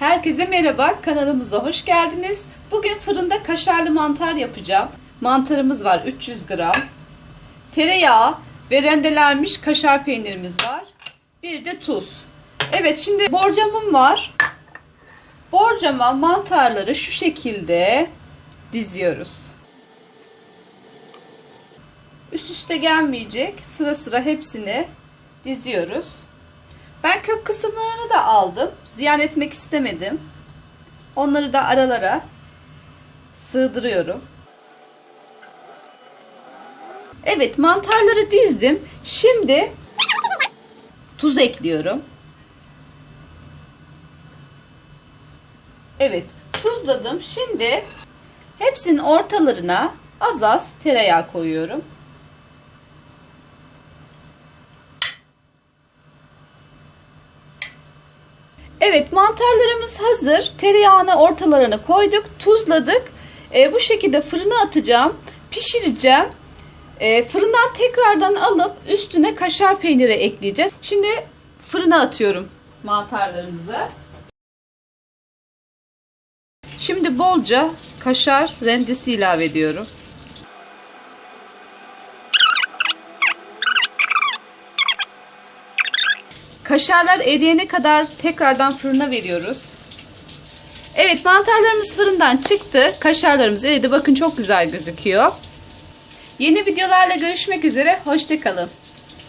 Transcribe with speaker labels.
Speaker 1: Herkese merhaba, kanalımıza hoş geldiniz. Bugün fırında kaşarlı mantar yapacağım. Mantarımız var 300 gram. Tereyağı ve rendelenmiş kaşar peynirimiz var. Bir de tuz. Evet şimdi borcamım var. Borcama mantarları şu şekilde diziyoruz. Üst üste gelmeyecek. Sıra sıra hepsini diziyoruz. Ben kök kısımlarını aldım. Ziyan etmek istemedim. Onları da aralara sığdırıyorum. Evet mantarları dizdim. Şimdi tuz ekliyorum. Evet tuzladım. Şimdi hepsinin ortalarına az az tereyağı koyuyorum. Evet mantarlarımız hazır. Tereyağını ortalarına koyduk. Tuzladık. E, bu şekilde fırına atacağım. Pişireceğim. E, fırından tekrardan alıp üstüne kaşar peyniri ekleyeceğiz. Şimdi fırına atıyorum mantarlarımızı. Şimdi bolca kaşar rendesi ilave ediyorum. Kaşarlar eriyene kadar tekrardan fırına veriyoruz. Evet mantarlarımız fırından çıktı. Kaşarlarımız eridi. Bakın çok güzel gözüküyor. Yeni videolarla görüşmek üzere. Hoşçakalın.